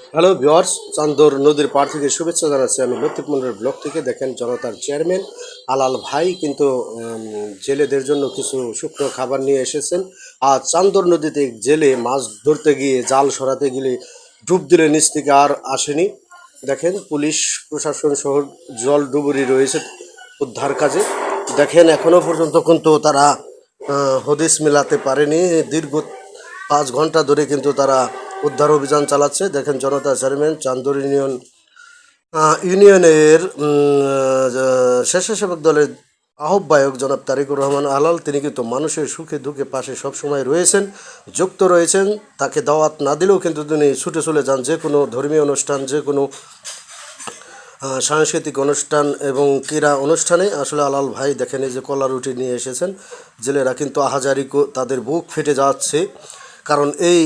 Hello viewers চান্দর নদীর পাড় থেকে শুভেচ্ছা জানাচ্ছি আমি লতিফ মন্ডলের ব্লক থেকে। দেখেন, জনতার চেয়ারম্যান আলাল ভাই কিন্তু জেলেদের জন্য কিছু শুকনো খাবার নিয়ে এসেছেন। আর চান্দর নদীতে জেলে মাছ ধরতে গিয়ে জাল সরাতে গেলে ডুব দিলে নিচ থেকে আর আসেনি। দেখেন, পুলিশ, প্রশাসন সহ জল ডুবুরি রয়েছে উদ্ধার কাজে। দেখেন এখনও পর্যন্ত কিন্তু তারা হদিস মিলাতে পারেনি। দীর্ঘ পাঁচ ঘণ্টা ধরে কিন্তু তারা উদ্ধার অভিযান চালাচ্ছে। দেখেন জনতা চেয়ারম্যান, চান্দুর ইউনিয়ন ইউনিয়নের স্বেচ্ছাসেবক দলের আহ্বায়ক জনাব তারিকুর রহমান আলাল, তিনি কিন্তু মানুষের সুখে দুঃখে পাশে সবসময় রয়েছেন, যুক্ত রয়েছেন। তাকে দাওয়াত না দিলেও কিন্তু তিনি ছুটে চলে যান যে কোনো ধর্মীয় অনুষ্ঠান, যে কোনো সাংস্কৃতিক অনুষ্ঠান এবং ক্রীড়া অনুষ্ঠানে। আসলে আলাল ভাই দেখেন এই যে কলা রুটি নিয়ে এসেছেন, জেলেরা কিন্তু আহাজারি তাদের বুক ফেটে যাচ্ছে। কারণ এই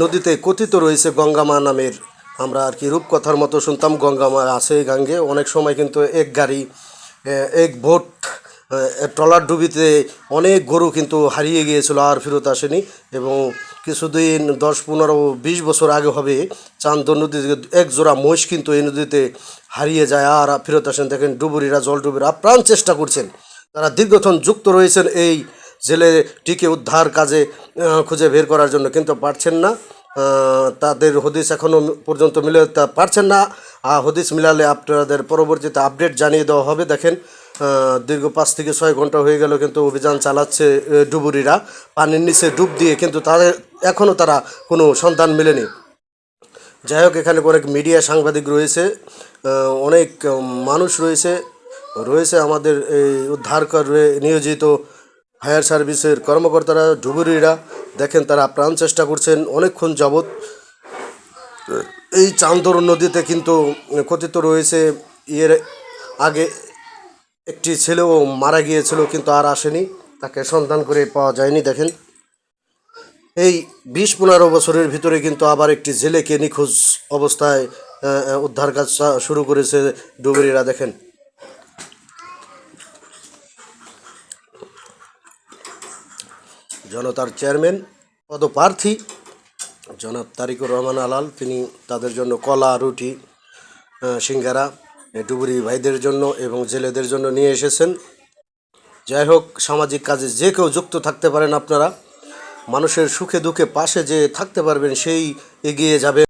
নদীতে কথিত রয়েছে গঙ্গামা নামের। আমরা আর কি রূপকথার মতো শুনতাম গঙ্গামা আছে গাঙ্গে। অনেক সময় কিন্তু এক গাড়ি এক ভোট ট্রলার ডুবিতে অনেক গরু কিন্তু হারিয়ে গিয়েছিল, আর ফেরত আসেনি। এবং কিছুদিন, দশ, পনেরো, বিশ বছর আগে হবে, চান্দ নদীতে এক জোড়া মহিষ কিন্তু এই নদীতে হারিয়ে যায়, আর ফেরত আসেন। দেখেন ডুবুরিরা জল ডুবুরি আপ্রাণ চেষ্টা করছেন। তারা দীর্ঘক্ষণ যুক্ত রয়েছেন এই জেলেটিকে উদ্ধার কাজে খুঁজে বের করার জন্য কিন্তু পারছেন না। তাদের হদিস এখনও পর্যন্ত মিলে পারছেন না। হদিস মিলালে আপনাদের পরবর্তীতে আপডেট জানিয়ে দেওয়া হবে। দেখেন দীর্ঘ পাঁচ থেকে ছয় ঘণ্টা হয়ে গেল কিন্তু অভিযান চালাচ্ছে ডুবুরিরা। পানির নিচে ডুব দিয়ে কিন্তু তাদের এখনও তারা কোনো সন্ধান মেলেনি। যাই হোক, এখানে অনেক মিডিয়া সাংবাদিক রয়েছে অনেক মানুষ রয়েছে। রয়েছে আমাদের এই উদ্ধার নিয়োজিত ফায়ার সার্ভিসের কর্মকর্তারা, ডুবুরিরা, দেখেন তারা প্রাণ চেষ্টা করছেন অনেকক্ষণ যাবৎ। এই চান্দর নদীতে কিন্তু কথিত রয়েছে এর আগে একটি ছেলেও মারা গিয়েছিল কিন্তু আর আসেনি, তাকে সন্ধান করে পাওয়া যায়নি, দেখেন। এই বিশ পনেরো বছরের ভিতরে কিন্তু আবার একটি জেলেকে নিখোঁজ অবস্থায় উদ্ধার কাজ শুরু করেছে ডুবুরিরা, দেখেন। জনতার চেয়ারম্যান, পদপ্রার্থী জনাব তারিকুর রহমান আলাল, তিনি তাদের জন্য কলা, রুটি সিঙ্গারা ডুবুরি ভাইদের জন্য এবং জেলেদের জন্য নিয়ে এসেছেন। যাই হোক, সামাজিক কাজে যে কেউ যুক্ত থাকতে পারেন আপনারা, মানুষের সুখে দুঃখে পাশে যে থাকতে পারবেন, সেই এগিয়ে যাবে।